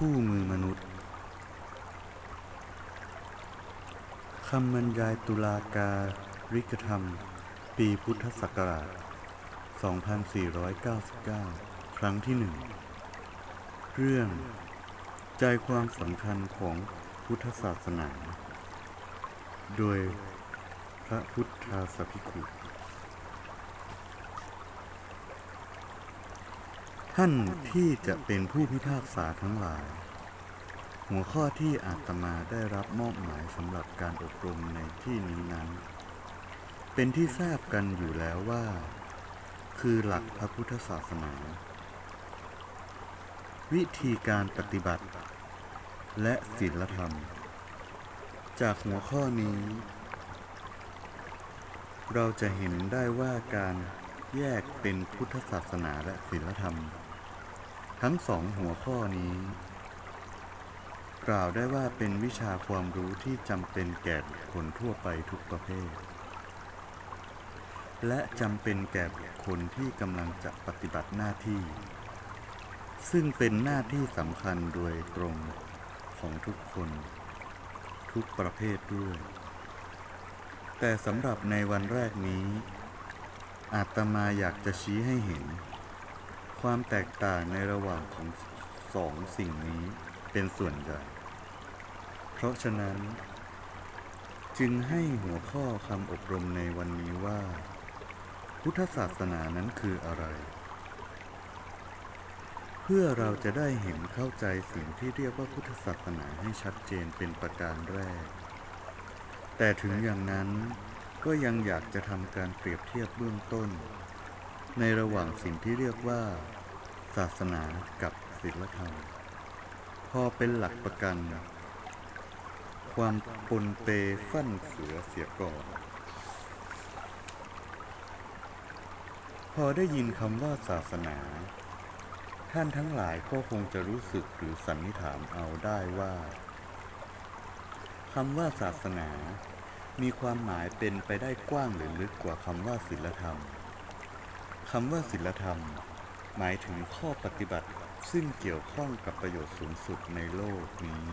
คู่มือมนุษย์คำบรรยายตุลาการริกธรรม ปีพุทธศักราช 2499 ครั้งที่หนึ่ง เรื่อง ใจความสำคัญของพุทธศาสนา โดยพระพุทธาสภิกขุ ท่านที่จะเป็นผู้พิพากษาทั้งหลาย หัวข้อที่อาตมาได้รับมอบหมายสำหรับการอบรมในที่นี้นั้น เป็นที่ทราบกันอยู่แล้วว่า คือหลักพระพุทธศาสนา วิธีการปฏิบัติ และศีลธรรม จากหัวข้อนี้ เราจะเห็นได้ว่าการแยกเป็นพุทธศาสนาและศีลธรรม ทั้งสองหัวข้อนี้ กล่าวได้ว่าเป็นวิชาความรู้ที่จำเป็นแก่บุคคลทั่วไปทุกประเภท และจำเป็นแก่บุคคลที่กำลังจะปฏิบัติหน้าที่ ซึ่งเป็นหน้าที่สำคัญโดยตรงของทุกคน ทุกประเภทด้วย แต่สำหรับในวันแรกนี้อาตมาอยากจะชี้ให้เห็น ความแตกต่างในระหว่างของสองสิ่งนี้เป็นส่วนใหญ่ เพราะฉะนั้น จึงให้หัวข้อคำอบรมในวันนี้ว่า พุทธศาสนานั้นคืออะไร เพื่อเราจะได้เห็นเข้าใจสิ่งที่เรียกว่าพุทธศาสนาให้ชัดเจนเป็นประการแรก แต่ถึงอย่างนั้นก็ยังอยากจะทำการเปรียบเทียบเบื้องต้น ในระหว่างสิ่งที่เรียกว่า ศาสนากับศีลธรรม พอเป็นหลักประกัน ความปนเปฟั่นเสือเสียก่อน พอได้ยินคำว่าศาสนา ท่านทั้งหลายก็คงจะรู้สึกหรือสันนิษฐานเอาได้ว่าคำว่าศาสนา มีความหมายเป็นไปได้กว้างหรือลึกกว่าคำว่าศีลธรรม คำว่าศีลธรรม หมายถึงข้อปฏิบัติซึ่งเกี่ยวข้องกับประโยชน์สูงสุดในโลกนี้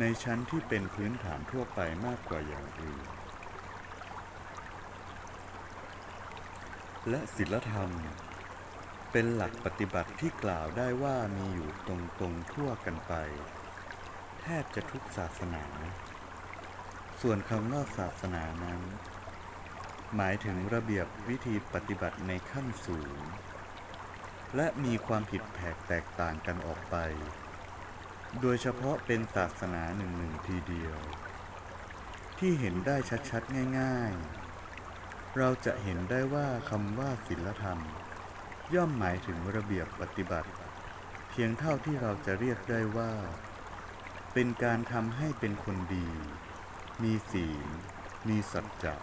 ในชั้นที่เป็นพื้นฐานทั่วไปมากกว่าอย่างอื่น และศีลธรรม เป็นหลักปฏิบัติที่กล่าวได้ว่ามีอยู่ตรงๆทั่วกันไป แทบจะทุกศาสนา ส่วนคำว่าศาสนานั้น หมายถึงระเบียบวิธีปฏิบัติในขั้นสูง และมีความผิดแผกแตกต่างกันออกไป โดยเฉพาะเป็นศาสนาหนึ่งหนึ่งทีเดียว ที่เห็นได้ชัดๆง่าย ๆ เราจะเห็นได้ว่าคำว่าศีลธรรม ย่อมหมายถึงระเบียบปฏิบัติ เพียงเท่าที่เราจะเรียกได้ว่า เป็นการทำให้เป็นคนดี มีศีลมีสัจจะ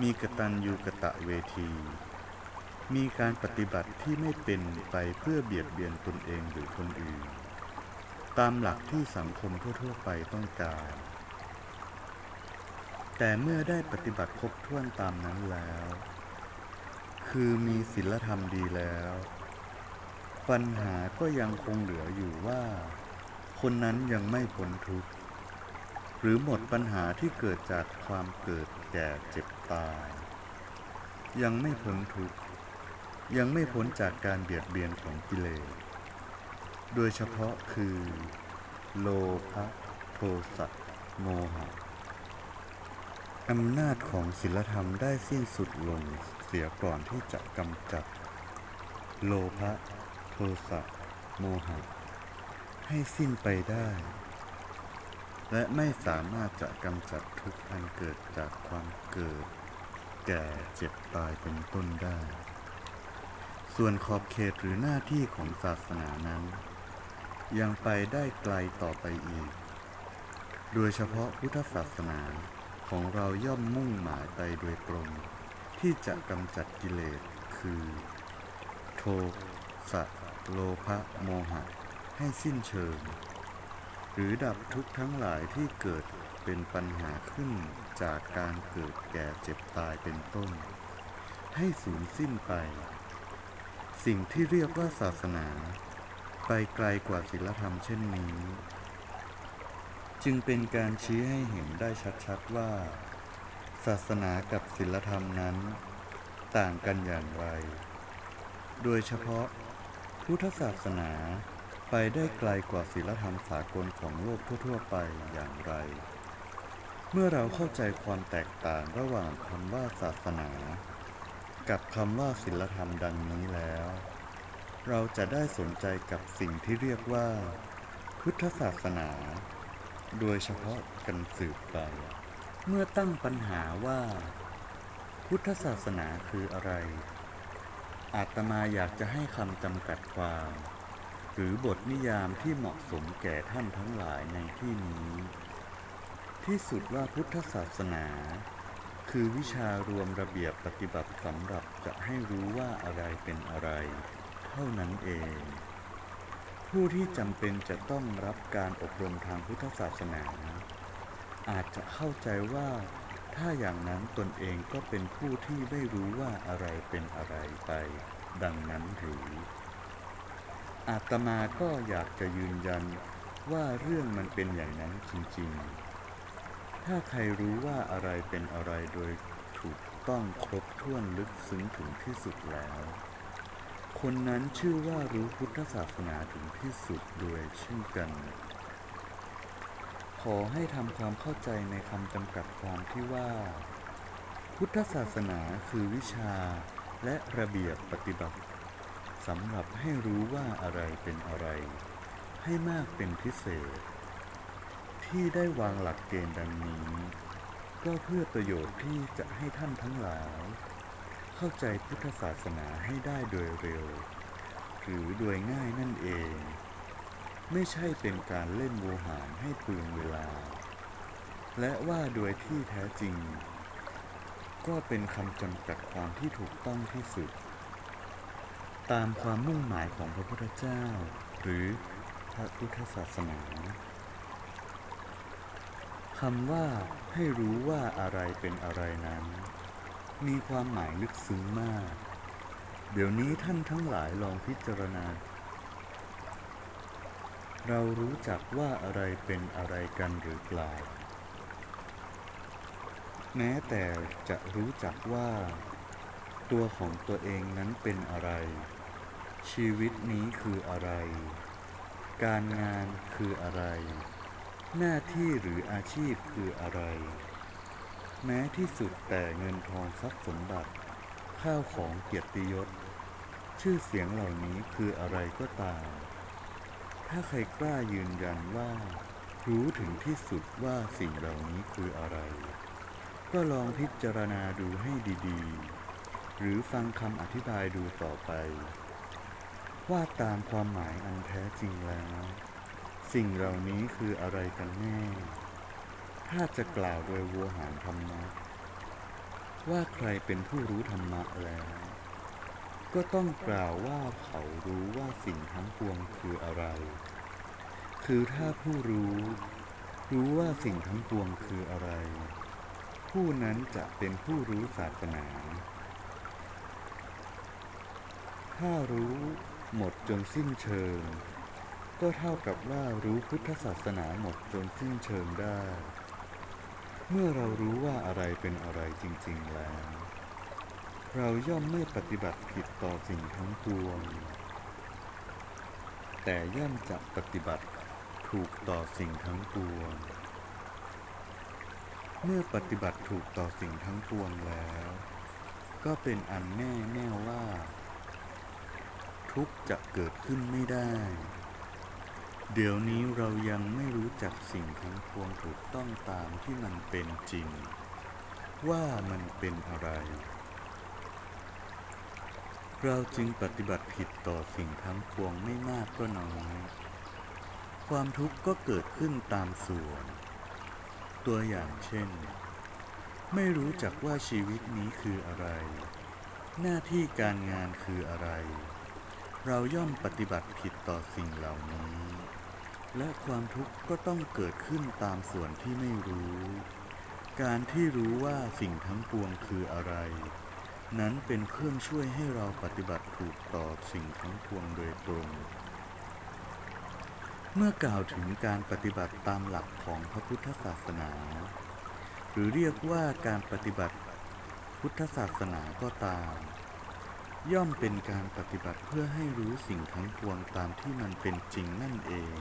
มีกตัญญูกะตะเวที มีการปฏิบัติที่ไม่เป็นไปเพื่อเบียดเบียนตนเองหรือคนอื่น ตามหลักที่สังคมทั่วๆไปต้องการ แต่เมื่อได้ปฏิบัติครบถ้วนตามนั้นแล้ว คือมีศีลธรรมดีแล้ว ปัญหาก็ยังคงเหลืออยู่ว่า คนนั้นยังไม่พ้นทุกข์ หรือหมดปัญหาที่เกิดจากความเกิดแก่เจ็บตาย ยังไม่พ้นทุกข์ยังไม่พ้นจากการเบียดเบียนของกิเลส โดยเฉพาะคือ โลภะโทสะโมหะอำนาจของศีลธรรมได้สิ้นสุดลงเสียก่อนที่จะกำจัด โลภะโทสะโมหะ ให้สิ้นไปได้ และไม่สามารถจะกำจัดทุกข์อันเกิดจากความเกิด แก่เจ็บตายเป็นต้นได้ ส่วนขอบเขตหรือหน้าที่ของศาสนานั้น ยังไปได้ไกลต่อไปอีก โดยเฉพาะพุทธศาสนาของเราย่อมมุ่งหมายไปโดยตรง ที่จะกำจัดกิเลสคือ โทสะโลภะโมหะ ให้สิ้นเชิง หรือดับทุกข์ทั้งหลายที่เกิดเป็นปัญหาขึ้นจากการเกิดแก่เจ็บตายเป็นต้น ให้สูญสิ้นไป สิ่งที่เรียกว่าศาสนา ไปไกลกว่าศีลธรรมเช่นนี้ จึงเป็นการชี้ให้เห็นได้ชัดๆว่า ศาสนากับศีลธรรมนั้น ต่างกันอย่างไร โดยเฉพาะพุทธศาสนา ไปได้ไกลกว่าศีลธรรมสากลของโลกทั่ว ๆ ไปอย่างไร เมื่อเราเข้าใจความแตกต่างระหว่างคำว่าศาสนา กับคำว่าศีลธรรมดังนี้แล้ว เราจะได้สนใจกับสิ่งที่เรียกว่า พุทธศาสนา โดยเฉพาะกันสืบไป เมื่อตั้งปัญหาว่า พุทธศาสนาคืออะไร อาตมาอยากจะให้คำจำกัดความ หรือบทนิยามที่เหมาะสมแก่ท่านทั้งหลายในที่นี้ ที่สุดว่าพุทธศาสนา คือวิชารวมระเบียบปฏิบัติสำหรับจะให้รู้ว่าอะไรเป็นอะไร เท่านั้นเอง ผู้ที่จำเป็นจะต้องรับการอบรมทางพุทธศาสนา อาจจะเข้าใจว่าถ้าอย่างนั้นตนเองก็เป็นผู้ที่ไม่รู้ว่าอะไรเป็นอะไรไป ดังนั้นหรือ อาตมาก็อยากจะยืนยันว่าเรื่องมันเป็นอย่างนั้นจริงๆ ถ้าใครรู้ว่าอะไรเป็นอะไรโดยถูกต้องครบถ้วนลึกซึ้งถึงที่สุดแล้ว คนนั้นชื่อว่ารู้พุทธศาสนาถึงที่สุดโดยเช่นกัน ขอให้ทำความเข้าใจในคำจำกัดความที่ว่า พุทธศาสนาคือวิชาและระเบียบปฏิบัติ สำหรับให้รู้ว่าอะไรเป็นอะไร ให้มากเป็นพิเศษ ที่ได้วางหลักเกณฑ์ดังนี้ ก็เพื่อประโยชน์ที่จะให้ท่านทั้งหลาย เข้าใจพุทธศาสนาให้ได้โดยเร็ว หรือโดยง่ายนั่นเอง ไม่ใช่เป็นการเล่นโวหารให้เปลืองเวลา และว่าโดยที่แท้จริง ก็เป็นคำจำกัดความที่ถูกต้องที่สุด ตามความมุ่งหมายของพระพุทธเจ้า หรือพระพุทธศาสนาคำว่าให้รู้ว่าอะไรเป็นอะไรนั้น มีความหมายลึกซึ้งมาก เดี๋ยวนี้ท่านทั้งหลายลองพิจารณา เรารู้จักว่าอะไรเป็นอะไรกันหรือเปล่า แม้แต่จะรู้จักว่า ตัวของตัวเองนั้นเป็นอะไร ชีวิตนี้คืออะไร การงานคืออะไร หน้าที่หรืออาชีพคืออะไร แม้ที่สุดแต่เงินทองทรัพย์สมบัติ ข้าวของเกียรติยศ ชื่อเสียงเหล่านี้คืออะไรก็ตาม ถ้าใครกล้ายืนยันว่า รู้ถึงที่สุดว่าสิ่งเหล่านี้คืออะไร ก็ลองพิจารณาดูให้ดี ๆ หรือฟังคำอธิบายดูต่อไป ว่าตามความหมายอันแท้จริงแล้ว สิ่งเหล่านี้คืออะไรกันแน่ ถ้าจะกล่าวโดยวัวหารธรรมะ ว่าใครเป็นผู้รู้ธรรมะแล้ว ก็ต้องกล่าวว่าเขารู้ว่าสิ่งทั้งปวงคืออะไร คือถ้าผู้รู้ รู้ว่าสิ่งทั้งปวงคืออะไร ผู้นั้นจะเป็นผู้รู้ศาสนา ถ้ารู้หมดจนสิ้นเชิง ก็เท่ากับว่ารู้พุทธศาสนาหมดจนสิ้นเชิงได้ เมื่อเรารู้ว่าอะไรเป็นอะไรจริง ๆ แล้ว เราย่อมไม่ปฏิบัติผิดต่อสิ่งทั้งปวง แต่ย่อมจะปฏิบัติถูกต่อสิ่งทั้งปวง เมื่อปฏิบัติถูกต่อสิ่งทั้งปวงแล้ว ก็เป็นอันแน่แน่ว่า ทุกข์จะเกิดขึ้นไม่ได้ เดี๋ยวนี้เรายังไม่รู้จักสิ่งทั้งปวงถูกต้องตามที่มันเป็นจริง ว่ามันเป็นอะไร เราจึงปฏิบัติผิดต่อสิ่งทั้งปวงไม่มากก็น้อย ความทุกข์ก็เกิดขึ้นตามส่วน ตัวอย่างเช่น ไม่รู้จักว่าชีวิตนี้คืออะไรหน้าที่การงานคืออะไร เราย่อมปฏิบัติผิดต่อสิ่งเหล่านี้ และความทุกข์ก็ต้องเกิดขึ้นตามส่วนที่ไม่รู้ การที่รู้ว่าสิ่งทั้งปวงคืออะไร นั้นเป็นเครื่องช่วยให้เราปฏิบัติถูกต่อสิ่งทั้งปวงโดยตรง เมื่อกล่าวถึงการปฏิบัติตามหลักของพระพุทธศาสนา หรือเรียกว่าการปฏิบัติพุทธศาสนาก็ตาม ย่อมเป็นการปฏิบัติเพื่อให้รู้สิ่งทั้งปวงตามที่มันเป็นจริงนั่นเอง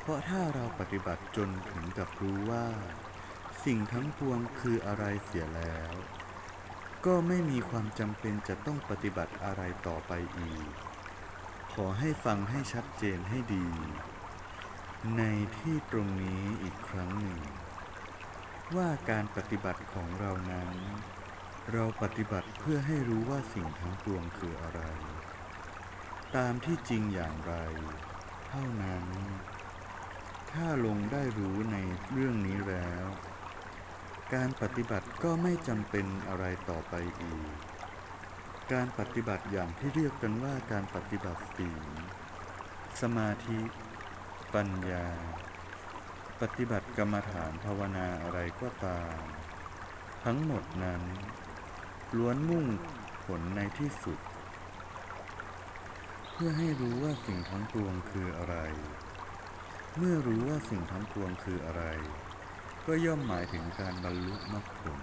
เพราะถ้าเราปฏิบัติจนถึงกับรู้ว่า สิ่งทั้งปวงคืออะไรเสียแล้ว ก็ไม่มีความจำเป็นจะต้องปฏิบัติอะไรต่อไปอีก ขอให้ฟังให้ชัดเจนให้ดี ในที่ตรงนี้อีกครั้งหนึ่ง ว่าการปฏิบัติของเรานั้น เราปฏิบัติเพื่อให้รู้ว่าสิ่งทั้งปวงคืออะไร ตามที่จริงอย่างไร เท่านั้น ถ้าลงได้รู้ในเรื่องนี้แล้ว การปฏิบัติก็ไม่จำเป็นอะไรต่อไปอีก การปฏิบัติอย่างที่เรียกกันว่าการปฏิบัติศีสมาธิ ปัญญา ปฏิบัติกรรมฐานภาวนาอะไรก็ตาม ทั้งหมดนั้น ล้วนมุ่งผลในที่สุด เพื่อให้รู้ว่าสิ่งทั้งปวงคืออะไร เมื่อรู้ว่าสิ่งทั้งปวงคืออะไร ก็ย่อมหมายถึงการบรรลุมรรคผล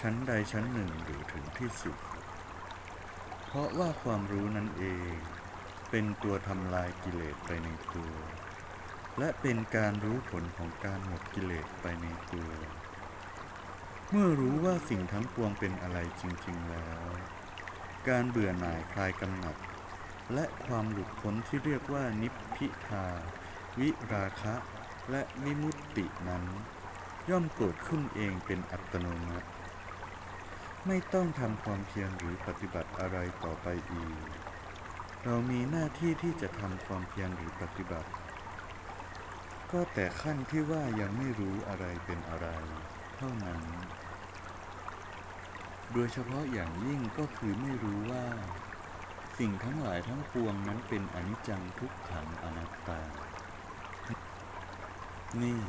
ชั้นใดชั้นหนึ่งหรือถึงที่สุด เพราะว่าความรู้นั่นเอง เป็นตัวทำลายกิเลสไปในตัว และเป็นการรู้ผลของการหมดกิเลสไปในตัว เมื่อรู้ว่าสิ่งทั้งปวงเป็นอะไรจริง ๆ แล้ว การเบื่อหน่ายคลายกำหนัด และความหลุดพ้นที่เรียกว่านิพพิทา วิราคะ และวิมุตตินั้น ย่อมเกิดขึ้นเองเป็นอัตโนมัติ ไม่ต้องทำความเพียรหรือปฏิบัติอะไรต่อไปอีก เรามีหน้าที่ที่จะทำความเพียรหรือปฏิบัติ ก็แต่ขั้นที่ว่ายังไม่รู้อะไรเป็นอะไร ท่านั้น โดยเฉพาะอย่างยิ่งก็คือไม่รู้ว่า สิ่งทั้งหลายทั้งปวงนั้นเป็นอนิจจังทุกขังอนัตตา นี่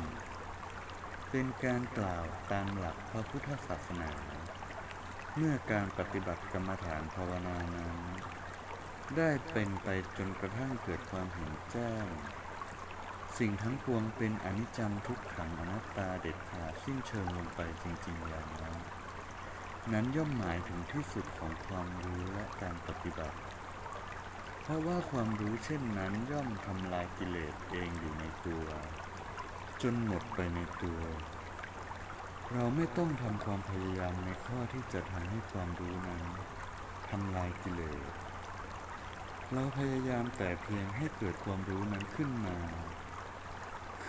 เป็นการกล่าวตามหลักพระพุทธศาสนา เมื่อการปฏิบัติกรรมฐานภาวนานั้น ได้เป็นไปจนกระทั่งเกิดความเห็นแจ้ง สิ่งทั้งปวงเป็นอนิจจังทุกขังอนัตตาเด็ดขาดสิ้นเชิงลงไปจริงๆอย่างนั้น นั้นย่อมหมายถึงที่สุดของความรู้และการปฏิบัติ เพราะว่าความรู้เช่นนั้นย่อมทำลายกิเลสเองอยู่ในตัว จนหมดไปในตัว เราไม่ต้องทำความพยายามในข้อที่จะทำให้ความรู้นั้นทำลายกิเลสเราพยายามแต่เพียงให้เกิดความรู้นั้นขึ้นมา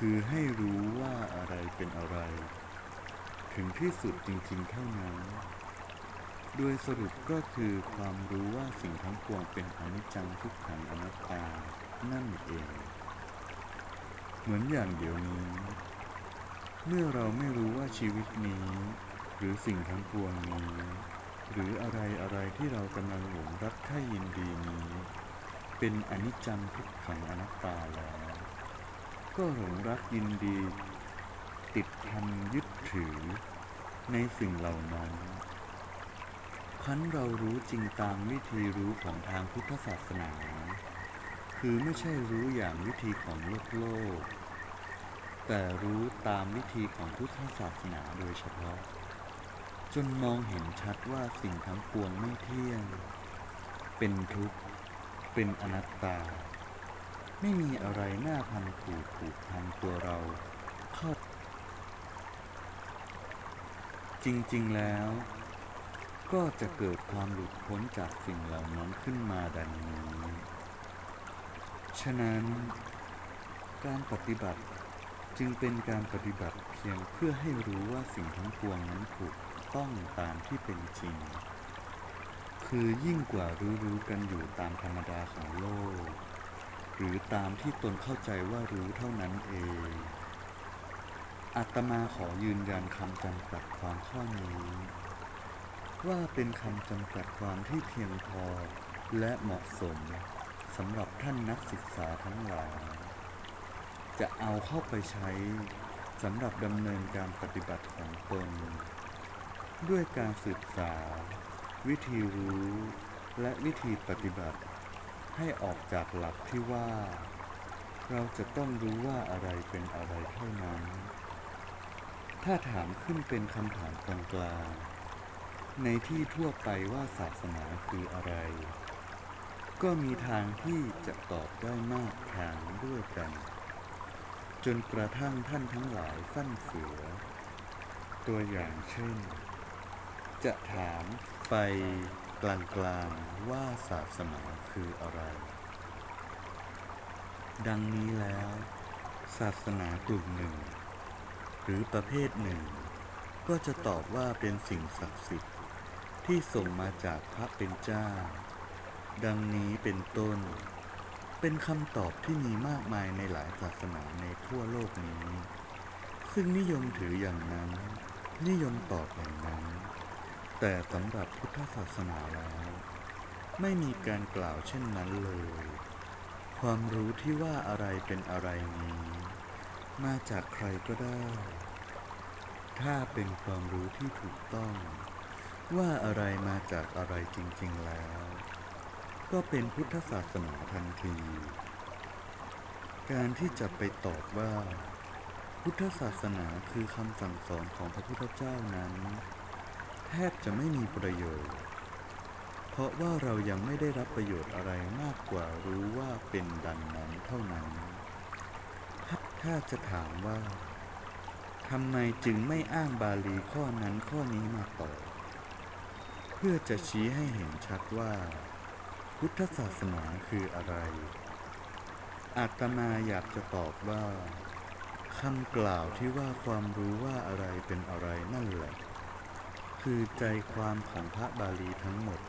คือให้รู้ว่าอะไรเป็นอะไร ถึงที่สุดจริงๆเท่านั้น โดยสรุปก็คือความรู้ว่าสิ่งทั้งปวงเป็นอนิจจังทุกขังอนัตตา นั่นเอง เหมือนอย่างเดี๋ยวนี้ เมื่อเราไม่รู้ว่าชีวิตนี้ หรือสิ่งทั้งปวงนี้ หรืออะไรอะไรที่เรากำลังหลงรักใคร่ยินดีนี้ เป็นอนิจจังทุกขังอนัตตาแล้ว ก็หลงรักยินดี ติดพันยึดถือ ในสิ่งเหล่านั้นพันเรารู้จริงตามวิธีรู้ของทางพุทธศาสนา คือไม่ใช่รู้อย่างวิธีของโลกโลก แต่รู้ตามวิธีของพุทธศาสนาโดยเฉพาะ จนมองเห็นชัดว่าสิ่งทั้งปวงไม่เที่ยง เป็นทุกข์ เป็นอนัตตา ไม่มีอะไรน่าพันผูกผูกพันตัวเราเข้าจริง ๆ แล้ว ก็จะเกิดความหลุดพ้นจากสิ่งเหล่านั้นขึ้นมาดังนี้ ฉะนั้น การปฏิบัติจึงเป็นการปฏิบัติเพียงเพื่อให้รู้ว่าสิ่งทั้งปวงนั้นถูกต้องตามที่เป็นจริง คือยิ่งกว่ารู้ๆกันอยู่ตามธรรมดาของโลก หรือตามที่ตนเข้าใจว่ารู้เท่านั้นเองอาตมาขอยืนยันคำจำกัดความข้อนี้ ว่าเป็นคำจำกัดความที่เพียงพอและเหมาะสมสำหรับท่านนักศึกษาทั้งหลาย จะเอาเข้าไปใช้สำหรับดำเนินการปฏิบัติของตน ด้วยการศึกษา วิธีรู้และวิธีปฏิบัติ ให้ออกจากหลักที่ว่า เราจะต้องรู้ว่าอะไรเป็นอะไรเท่านั้น ถ้าถามขึ้นเป็นคำถามกลางๆในที่ทั่วไปว่าศาสนาคืออะไร ก็มีทางที่จะตอบได้มากทางด้วยกัน จนกระทั่งท่านทั้งหลายฟั่นเฟือ ตัวอย่างเช่น จะถามไป กลางๆว่าศาสนาคืออะไร ดังนี้แล้ว ศาสนากลุ่มหนึ่ง หรือประเภทหนึ่ง ก็จะตอบว่าเป็นสิ่งศักดิ์สิทธิ์ที่ส่งมาจากพระเป็นเจ้า ดังนี้เป็นต้น เป็นคำตอบที่มีมากมายในหลายศาสนาในทั่วโลกนี้ ซึ่งนิยมถืออย่างนั้น นิยมตอบอย่างนั้น แต่สำหรับพุทธศาสนาแล้ว ไม่มีการกล่าวเช่นนั้นเลย ความรู้ที่ว่าอะไรเป็นอะไรนี้ มาจากใครก็ได้ ถ้าเป็นความรู้ที่ถูกต้อง ว่าอะไรมาจากอะไรจริง ๆแล้ว ก็เป็นพุทธศาสนาทันที การที่จะไปตอบว่า พุทธศาสนาคือคำสั่งสอนของพระพุทธเจ้านั้น แทบจะไม่มีประโยชน์ เพราะว่าเรายังไม่ได้รับประโยชน์อะไรมากกว่ารู้ว่าเป็นดังนั้นเท่านั้น ถ้าจะถามว่าทำไมจึงไม่อ้างบาลีข้อนั้นข้อนี้มาตอบเพื่อจะชี้ให้เห็นชัดว่า พุทธศาสนาคืออะไร อาตมาอยากจะตอบว่าคำกล่าวที่ว่าความรู้ว่าอะไรเป็นอะไรนั่นแหละ คือใจความของพระบาลีทั้งหมด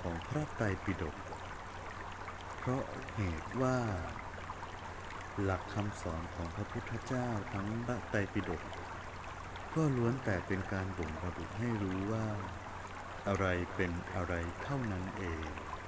ของพระไตรปิฎก เพราะเหตุว่า หลักคำสอนของพระพุทธเจ้าทั้งพระไตรปิฎกก็ล้วนแต่เป็นการบ่งระบุให้รู้ว่า อะไรเป็นอะไรเท่านั้นเอง